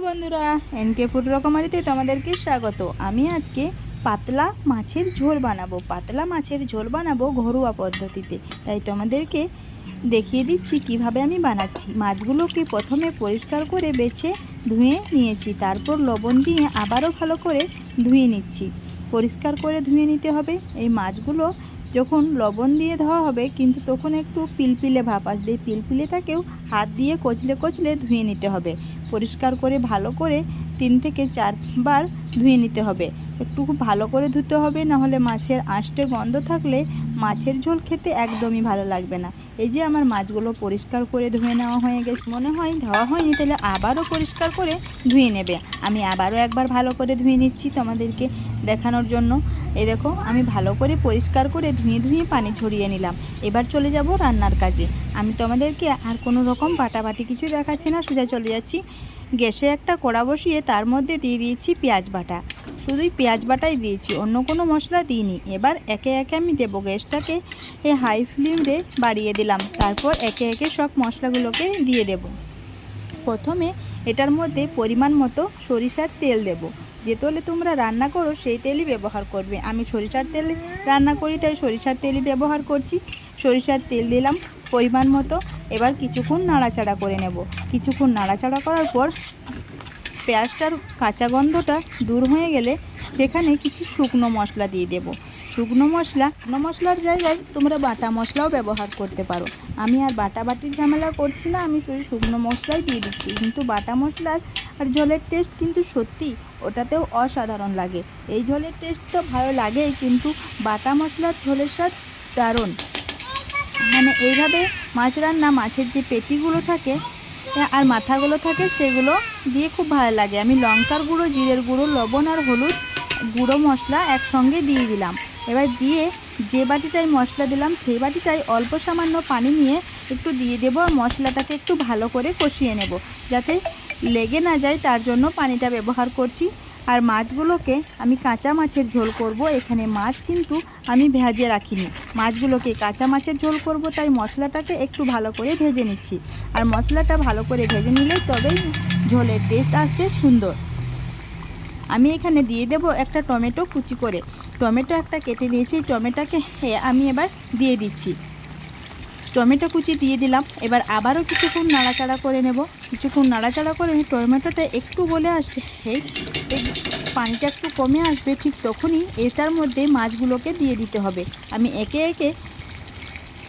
বন্ধুরা NK food রকমারিতে তোমাদেরকে স্বাগত। আমি আজকে পাতলা মাছের ঝোল বানাবো। পাতলা মাছের ঝোল বানাবো ঘরোয়া পদ্ধতিতে। তাই তোমাদেরকে দেখিয়ে দিচ্ছি কীভাবে আমি বানাচ্ছি। মাছগুলোকে প্রথমে পরিষ্কার করে বেছে ধুয়ে নিয়েছি। তারপর লবণ দিয়ে আবারও ভালো করে ধুয়ে নিচ্ছি। পরিষ্কার করে ধুয়ে নিতে হবে। এই মাছগুলো যখন লবণ দিয়ে ধোয়া হবে, কিন্তু তখন একটু পিলপিলে ভাব আসবে। পিলপিলেটাকেও হাত দিয়ে কচলে কচলে ধুয়ে নিতে হবে। পরিষ্কার করে ভালো করে তিন থেকে চারবার ধুয়ে নিতে হবে। একটু খুব ভালো করে ধুতে হবে, নাহলে মাছের আঁশটে গন্ধ থাকলে মাছের ঝোল খেতে একদমই ভালো লাগবে না। এই যে আমার মাছগুলো পরিষ্কার করে ধুয়ে নেওয়া হয়ে গেছে, মনে হয় ধোয়া হয়নি, তাহলে আবারও পরিষ্কার করে ধুয়ে নেবে। আমি আবারও একবার ভালো করে ধুয়ে নিচ্ছি তোমাদেরকে দেখানোর জন্য। এই দেখো, আমি ভালো করে পরিষ্কার করে ধুয়ে ধুয়ে পানি ছড়িয়ে নিলাম। এবার চলে যাব রান্নার কাজে। আমি তোমাদেরকে আর কোনো রকম বাটাবাটি কিছু দেখাচ্ছি না, সোজা চলে যাচ্ছি। গ্যাসে একটা কড়া বসিয়ে তার মধ্যে দিয়ে দিয়েছি পেঁয়াজ বাটা। শুধুই পেঁয়াজ বাটাই দিয়েছি, অন্য কোনো মশলা দিইনি। এবার একে একে আমি দেবো গ্যাসটাকে। এ হাই ফ্লেমে বাড়িয়ে দিলাম। তারপর একে একে সব মশলাগুলোকে দিয়ে দেব। প্রথমে এটার মধ্যে পরিমাণ মতো সরিষার তেল দেব। যে তেলে তোমরা রান্না করো, সেই তেলই ব্যবহার করবে। আমি সরিষার তেল রান্না করি, তাই সরিষার তেলই ব্যবহার করছি। সরিষার তেল দিলাম পরিমাণ মতো। এবার কিছুক্ষণ নাড়াচাড়া করে নেব। কিছুক্ষণ নাড়াচাড়া করার পর পেঁয়াজটার কাঁচা গন্ধটা দূর হয়ে গেলে সেখানে কিছু শুকনো মশলা দিয়ে দেব। শুকনো মশলা, শুকনো মশলার জায়গায় তোমরা বাটা মশলাও ব্যবহার করতে পারো। আমি আর বাটা বাটির ঝামেলা করছি না, আমি শুধু শুকনো মশলাই দিয়ে দিচ্ছি। কিন্তু বাটা মশলার আর জলের টেস্ট কিন্তু সত্যি ওটাতেও অসাধারণ লাগে। এই ঝোলের টেস্ট তো ভালো লাগেই, কিন্তু বাটা মশলার ঝোলের স্বাদ দারুণ। মানে এইভাবে মাছ রান্না, মাছের যে পেটিগুলো থাকে আর মাথাগুলো থাকে, সেগুলো দিয়ে খুব ভালো লাগে। আমি লঙ্কার গুঁড়ো, জিরের গুঁড়ো, লবণ আর হলুদ গুঁড়ো মশলা একসঙ্গে দিয়ে দিলাম। এবার দিয়ে যে বাটিটাই মশলা দিলাম, সেই বাটিটাই অল্প সামান্য পানি নিয়ে একটু দিয়ে দেবো আর মশলাটাকে একটু ভালো করে কষিয়ে নেব, যাতে লেগে না যায় তার জন্য পানিটা ব্যবহার করছি। আর মাছগুলোকে আমি কাঁচা মাছের ঝোল করব। এখানে মাছ কিন্তু আমি ভেজে রাখিনি। মাছগুলোকে কাঁচা মাছের ঝোল করব, তাই মশলাটাকে একটু ভালো করে ভেজে নিচ্ছি। আর মশলাটা ভালো করে ভেজে নিলেই তবেই ঝোলের টেস্ট আসবে সুন্দর। আমি এখানে দিয়ে দেব একটা টমেটো কুচি করে। টমেটো একটা কেটে নিয়েছি। টমেটোকে আমি এবার দিয়ে দিচ্ছি। টমেটো কুচি দিয়ে দিলাম। এবার আবারও কিছুক্ষণ নাড়াচাড়া করে নেব। কিছুক্ষণ নাড়াচাড়া করে নিয়ে টমেটোটা একটু গলে আসবে এই পানিটা একটু কমে আসবে, ঠিক তখনই এটার মধ্যে মাছগুলোকে দিয়ে দিতে হবে। আমি একে একে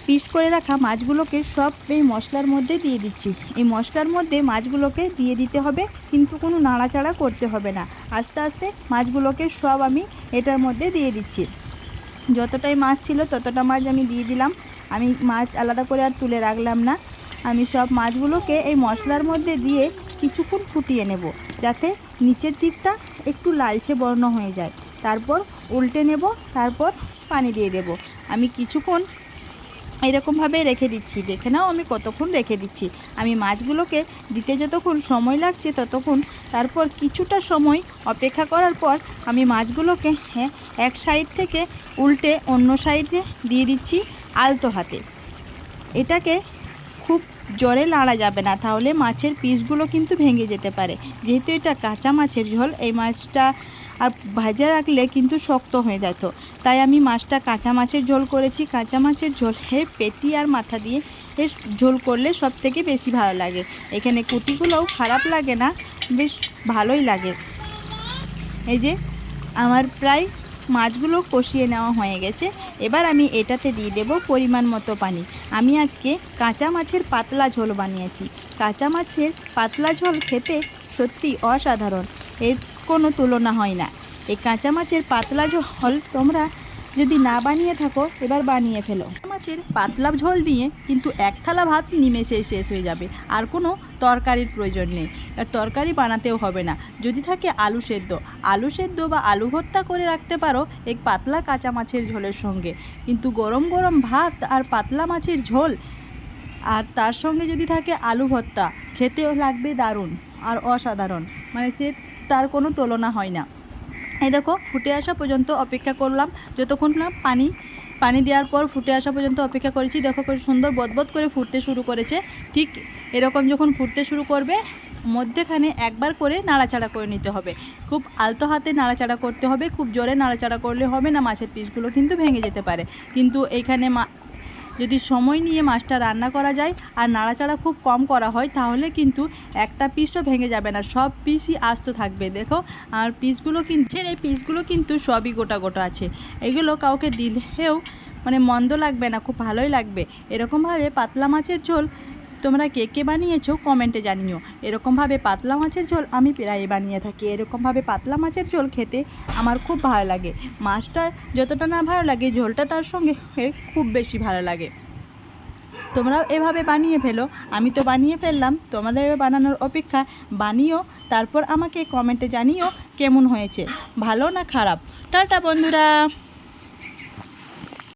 পিস করে রাখা মাছগুলোকে সব এই মশলার মধ্যে দিয়ে দিচ্ছি। এই মশলার মধ্যে মাছগুলোকে দিয়ে দিতে হবে, কিন্তু কোনো নাড়াচাড়া করতে হবে না। আস্তে আস্তে মাছগুলোকে সব আমি এটার মধ্যে দিয়ে দিচ্ছি। যতটাই মাছ ছিল ততটা মাছ আমি দিয়ে দিলাম। আমি মাছ আলাদা করে আর তুলে রাখলাম না। আমি সব মাছগুলোকে এই মশলার মধ্যে দিয়ে কিছুক্ষণ ফুটিয়ে নেব, যাতে নিচের দিকটা একটু লালচে বর্ণ হয়ে যায়। তারপর উল্টে নেব, তারপর পানি দিয়ে দেব। আমি কিছুক্ষণ এরকমভাবে রেখে দিচ্ছি। দেখে নাও আমি কতক্ষণ রেখে দিচ্ছি। আমি মাছগুলোকে দিতে যতক্ষণ সময় লাগছে ততক্ষণ, তারপর কিছুটা সময় অপেক্ষা করার পর আমি মাছগুলোকে হ্যাঁ এক সাইড থেকে উল্টে অন্য সাইডে দিয়ে দিচ্ছি। আলতো হাতে। এটাকে খুব জোরে লাড়া যাবে না, তাহলে মাছের পিসগুলো কিন্তু ভেঙে যেতে পারে। যেহেতু এটা কাঁচা মাছের ঝোল, এই মাছটা আর ভাজা রাখলে কিন্তু শক্ত হয়ে যেত। তাই আমি মাছটা কাঁচা মাছের ঝোল করেছি। কাঁচা মাছের ঝোল হে পেটি আর মাথা দিয়ে এর ঝোল করলে সব থেকে বেশি ভালো লাগে। এখানে কুটিগুলোও খারাপ লাগে না, বেশ ভালোই লাগে। এই যে, আমার প্রায় মাছগুলো কষিয়ে নেওয়া হয়ে গেছে। এবার আমি এটাতে দিয়ে দেব পরিমাণ মতো পানি। আমি আজকে কাঁচা মাছের পাতলা ঝোল বানিয়েছি। কাঁচা মাছের পাতলা ঝোল খেতে সত্যি অসাধারণ। এর কোনো তুলনা হয় না। এই কাঁচা মাছের পাতলা ঝোল তোমরা যদি না বানিয়ে থাকো, এবার বানিয়ে ফেলো। মাছের পাতলা ঝোল দিয়ে কিন্তু এক থালা ভাত নিমেষে শেষ হয়ে যাবে। আর কোনো তরকারির প্রয়োজন নেই। আর তরকারি বানাতেও হবে না। যদি থাকে আলু সেদ্ধ। আলু সেদ্ধ বা আলু ভর্তা করে রাখতে পারো এক পাতলা কাঁচা মাছের ঝোলের সঙ্গে। কিন্তু গরম গরম ভাত আর পাতলা মাছের ঝোল, আর তার সঙ্গে যদি থাকে আলু ভর্তা, খেতেও লাগবে দারুণ আর অসাধারণ। মানে সে, তার কোনো তুলনা হয় না। এই দেখো, ফুটে আসা পর্যন্ত অপেক্ষা করলাম। যতক্ষণ না পানি পানি দেওয়ার পর ফুটে আসা পর্যন্ত অপেক্ষা করেছি। দেখো সুন্দর বদবদ করে ফুটতে শুরু করেছে। ঠিক এরকম যখন ফুটতে শুরু করবে, মধ্যেখানে একবার করে নাড়াচাড়া করে নিতে হবে। খুব আলতো হাতে নাড়াচাড়া করতে হবে, খুব জোরে নাড়াচাড়া করলে হবে না, মাছের পিসগুলো কিন্তু ভেঙে যেতে পারে। কিন্তু এইখানে মা যদি সময় নিয়ে মাছটা রান্না করা যায় আর নাড়াচাড়া খুব কম করা হয়, তাহলে কিন্তু একটা পিসও ভেঙে যাবে না। সব পিসই আস্ত থাকবে, দেখো। আর পিসগুলো কিন্তু এই পিসগুলো কিন্তু সবই গোটা গোটা আছে। এগুলো কাউকে দিলেও মানে মন্দ লাগবে না, খুব ভালোই লাগবে। এরকমভাবে পাতলা মাছের ঝোল তোমরা কে কে বানিয়েছো কমেন্টে জানিও। এরকমভাবে পাতলা মাছের ঝোল আমি প্রায় বানিয়ে থাকি। এরকমভাবে পাতলা মাছের ঝোল খেতে আমার খুব ভালো লাগে। মাছটা যতটা না ভালো লাগে, ঝোলটা তার সঙ্গে খুব বেশি ভালো লাগে। তোমরাও এভাবে বানিয়ে ফেলো। আমি তো বানিয়ে ফেললাম, তোমাদের বানানোর অপেক্ষা। বানিও, তারপর আমাকে কমেন্টে জানিও কেমন হয়েছে, ভালো না খারাপ। টাটা বন্ধুরা।